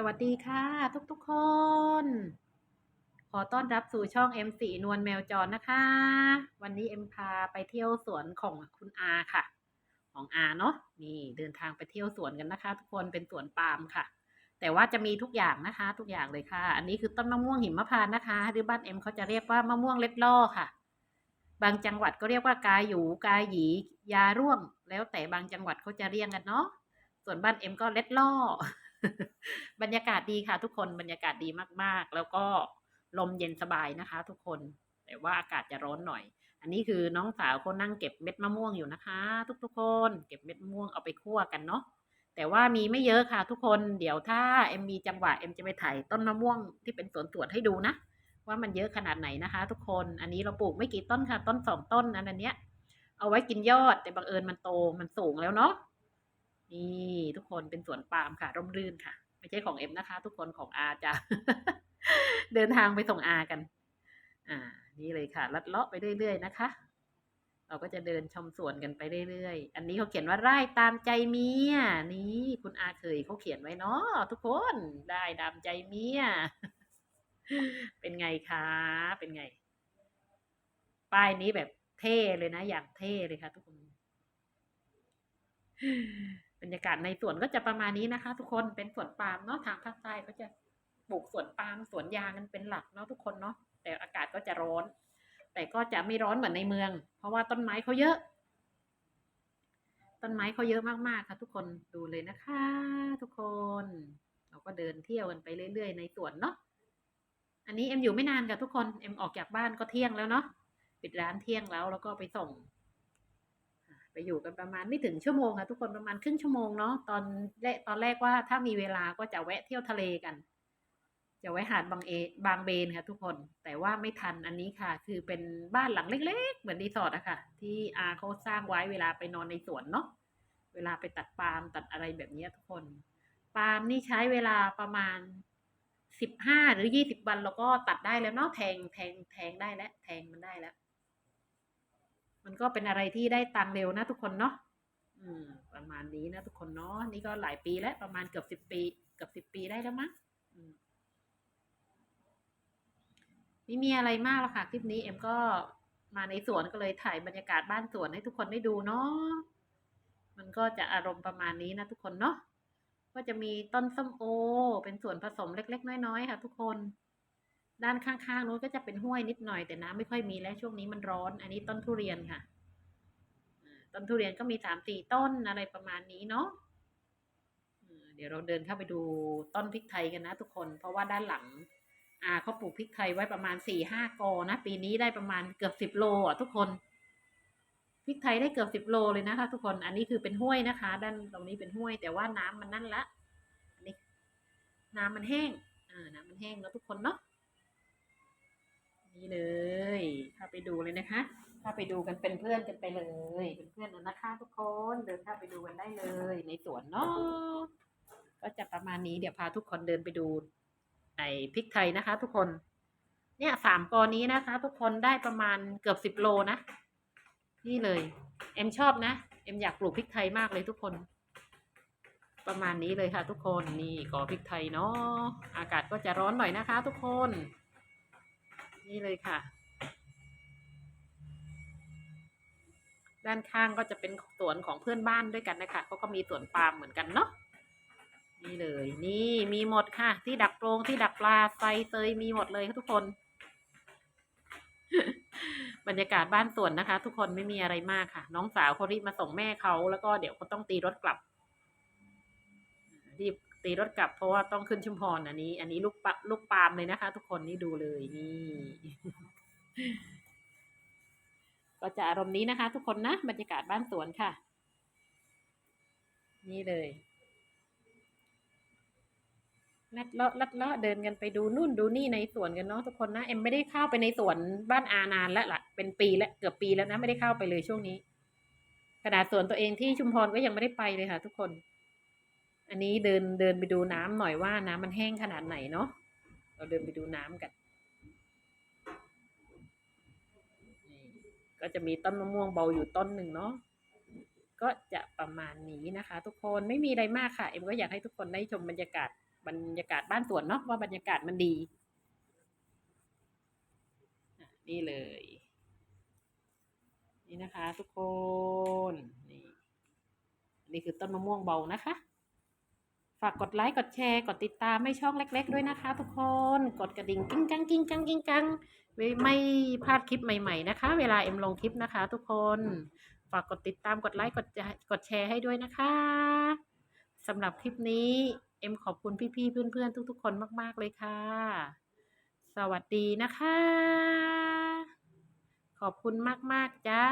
สวัสดีค่ะ ทุกๆคน ขอต้อนรับสู่ช่อง M4 นวลแมวจรนะคะ วันนี้เอ็มพาไปเที่ยวสวนของคุณอาค่ะ ของอาเนาะนี่เดินทางไปเที่ยวสวนกันนะคะ ทุกคนเป็นสวนปาล์มค่ะ แต่ว่าจะมีทุกอย่างนะคะ ทุกอย่างเลยค่ะ อันนี้คือต้นมะม่วงหิมพานต์นะคะ หรือบ้านเอ็มเขาจะเรียกว่ามะม่วงเล็ดล่อค่ะ บางจังหวัดก็เรียกว่ากาหยูกาหยียาร่วง แล้วแต่บางจังหวัดเขาจะเรียกกันเนาะส่วนบ้านเอ็มก็เล็ดล่อ บรรยากาศดีค่ะ ทุกคนบรรยากาศดีมากๆ แล้วก็ลมเย็นสบายนะคะ ทุกคน แต่ว่าอากาศจะร้อนหน่อย อันนี้คือน้องสาวเขานั่งเก็บเม็ดมะม่วงอยู่นะคะ ทุกๆคน เก็บเม็ดมะม่วงเอาไปคั่วกันเนาะแต่ว่ามีไม่เยอะค่ะ ทุกคนเดี๋ยวถ้าเอ็มมีจังหวะเอ็มจะไปถ่ายต้นมะม่วงที่เป็นสวนสวนให้ดูนะว่ามันเยอะขนาดไหนนะคะ ทุกคนอันนี้เราปลูกไม่กี่ต้นค่ะ ต้นสองต้นอันนั้นเนี้ยเอาไว้กินยอดแต่บังเอิญมันโตมันสูงแล้วเนาะ นี่ทุกคนเป็นสวนปาล์มค่ะร่มรื่นค่ะ ไม่ใช่ของเอ็มนะคะ ทุกคนของอาจ้ะเดินทางไปส่งอากัน อ่า นี่เลยค่ะ ลัดเลาะไปเรื่อยๆนะคะ เราก็จะเดินชมสวนกันไปเรื่อยๆ อันนี้เขาเขียนว่าไร่ตามใจเมีย นี่คุณอาเคยเขาเขียนไว้เนาะทุกคนได้ตามใจเมีย เป็นไงคะ เป็นไง ป้ายนี้แบบเท่เลยนะ อย่างเท่เลยค่ะ ทุกคน บรรยากาศในสวนก็จะประมาณนี้นะคะ ทุกคนเป็นสวนปาล์มเนาะทางภาคใต้ก็จะปลูกสวนปาล์มสวนยางกันเป็นหลักเนาะทุกคนเนาะแต่อากาศก็จะร้อน แต่ก็จะไม่ร้อนเหมือนในเมือง เพราะว่าต้นไม้เขาเยอะ ต้นไม้เขาเยอะมากๆค่ะ ทุกคนดูเลยนะคะ ทุกคน เราก็เดินเที่ยวกันไปเรื่อยๆในสวนเนาะอันนี้เอ็มอยู่ไม่นานค่ะทุกคนเอ็มออกจากบ้านก็เที่ยงแล้วเนาะปิดร้านเที่ยงแล้วแล้วก็ไปส่ง อยู่กันประมาณไม่ถึงชั่วโมงค่ะทุกคนประมาณครึ่งชั่วโมงเนาะตอนแรกตอนแรกว่าถ้ามีเวลาก็จะแวะเที่ยวทะเลกัน จะไว้หาดบางเอบางเบนค่ะทุกคน แต่ว่าไม่ทันอันนี้ค่ะ คือเป็นบ้านหลังเล็ก ๆ เหมือนรีสอร์ทอะค่ะ ที่อาเขาสร้างไว้เวลาไปนอนในสวนเนาะเวลาไปตัดปาล์มตัดอะไรแบบนี้ทุกคนปาล์มนี่ใช้เวลาประมาณสิบห้าหรือยี่สิบวันเราก็ตัดได้แล้วเนาะแทงแทงแทงได้แล้วแทงมันได้แล้ว มันก็เป็นอะไรที่ได้ตังค์เร็วนะทุกคนเนาะอืม ประมาณนี้นะทุกคนเนาะนี่ก็หลายปีแล้วประมาณเกือบสิบปีเกือบสิบปีได้แล้วมั้งอืมไม่มีอะไรมากหรอกค่ะ คลิปนี้เอ็มก็มาในสวนก็เลยถ่ายบรรยากาศบ้านสวนให้ทุกคนได้ดูเนาะมันก็จะอารมณ์ประมาณนี้นะทุกคนเนาะก็จะมีต้นส้มโอ เป็นส่วนผสมเล็ก ๆ น้อยๆค่ะ ทุกคน ด้านข้างๆนู้นก็จะเป็นห้วยนิดหน่อยแต่น้ำไม่ค่อยมีแล้วช่วงนี้มันร้อน อันนี้ต้นทุเรียนค่ะ ต้นทุเรียนก็มีสามสี่ต้นอะไรประมาณนี้เนาะเดี๋ยวเราเดินเข้าไปดูต้นพริกไทยกันนะทุกคน เพราะว่าด้านหลัง อ่าเขาปลูกพริกไทยไว้ประมาณสี่ห้ากอนะ ปีนี้ได้ประมาณเกือบสิบโลอะทุกคนพริกไทยได้เกือบสิบโลเลยนะคะ ทุกคนอันนี้คือเป็นห้วยนะคะ ด้านตรงนี้เป็นห้วย แต่ว่าน้ำมันนั่นละอันนี้ น้ำมันแห้งอ่าน้ำมันแห้งแล้วทุกคนเนาะ นี่เลยเข้าไปดูเลยนะคะเข้าไปดูกันเป็นเพื่อนกันไปเลย เป็นเพื่อนนนะคะทุกคนเดินเข้าไปดูกันได้เลย ในสวนเนาะก็จะประมาณนี้เดี๋ยวพาทุกคนเดินไปดูไอ้พริกไทยนะคะ ทุกคน เนี่ยสามกอนี้นะคะ ทุกคนได้ประมาณเกือบสิบโลนะนี่เลย เอ็มชอบนะ เอ็มอยากปลูกพริกไทยมากเลยทุกคน ประมาณนี้เลยค่ะ ทุกคนนี่กอพริกไทยเนาะอากาศก็จะร้อนหน่อยนะคะ ทุกคน นี่เลยค่ะ ด้านข้างก็จะเป็นสวนของเพื่อนบ้านด้วยกันนะคะเขาก็มีสวนปาล์มเหมือนกันเนาะนี่เลย นี่มีหมดค่ะ ที่ดักโปรงที่ดักปลาไซเตยมีหมดเลยค่ะทุกคน บรรยากาศบ้านสวนนะคะ ทุกคนไม่มีอะไรมากค่ะ น้องสาวเขารีบมาส่งแม่เขาแล้วก็เดี๋ยวเขาต้องตีรถกลับรีบ ตีรถกลับเพราะว่าต้องขึ้นชุมพรอันนี้ อันนี้ลูกปลูกปาล์มเลยนะคะ ทุกคนนี่ดูเลยนี่ ก็จะอารมณ์นี้นะคะ ทุกคนนะบรรยากาศบ้านสวนค่ะ นี่เลยลัดเลาะลัดเลาะเดินกันไปดูนู่นดูนี่ในสวนกันเนาะทุกคนนะเอ็มไม่ได้เข้าไปในสวนบ้านอานานแล้วล่ะเป็นปีแล้วเกือบปีแล้วนะไม่ได้เข้าไปเลยช่วงนี้ขนาดสวนตัวเองที่ชุมพรก็ยังไม่ได้ไปเลยค่ะ ทุกคน อันนี้เดินเดินไปดูน้ำหน่อยว่าน้ำมันแห้งขนาดไหนเนาะ เราเดินไปดูน้ำกัน ก็จะมีต้นมะม่วงเบาอยู่ต้นหนึ่งเนาะ ก็จะประมาณนี้นะคะ ทุกคนไม่มีอะไรมากค่ะ เอ็มก็อยากให้ทุกคนได้ชมบรรยากาศบรรยากาศบ้านสวนเนาะว่าบรรยากาศมันดี นี่เลย นี่นะคะ ทุกคน นี่อันนี่คือต้นมะม่วงเบานะคะ ฝากกดไลค์ กดแชร์ กดติดตามให้ช่องเล็ก ๆ ด้วยนะคะทุกคน กดกระดิ่งกิ้งกังกิ้งกังกิ้งกังไม่ไม่พลาดคลิปใหม่ ๆ นะคะ เวลาเอ็มลงคลิปนะคะ ทุกคน ฝากกดติดตาม กดไลค์ กดแชร์กดแชร์ให้ด้วยนะคะสำหรับคลิปนี้ เอ็มขอบคุณพี่ๆ เพื่อนๆ ทุก ๆ คนมาก ๆ เลยค่ะ สวัสดีนะคะ ขอบคุณมาก ๆ จ้า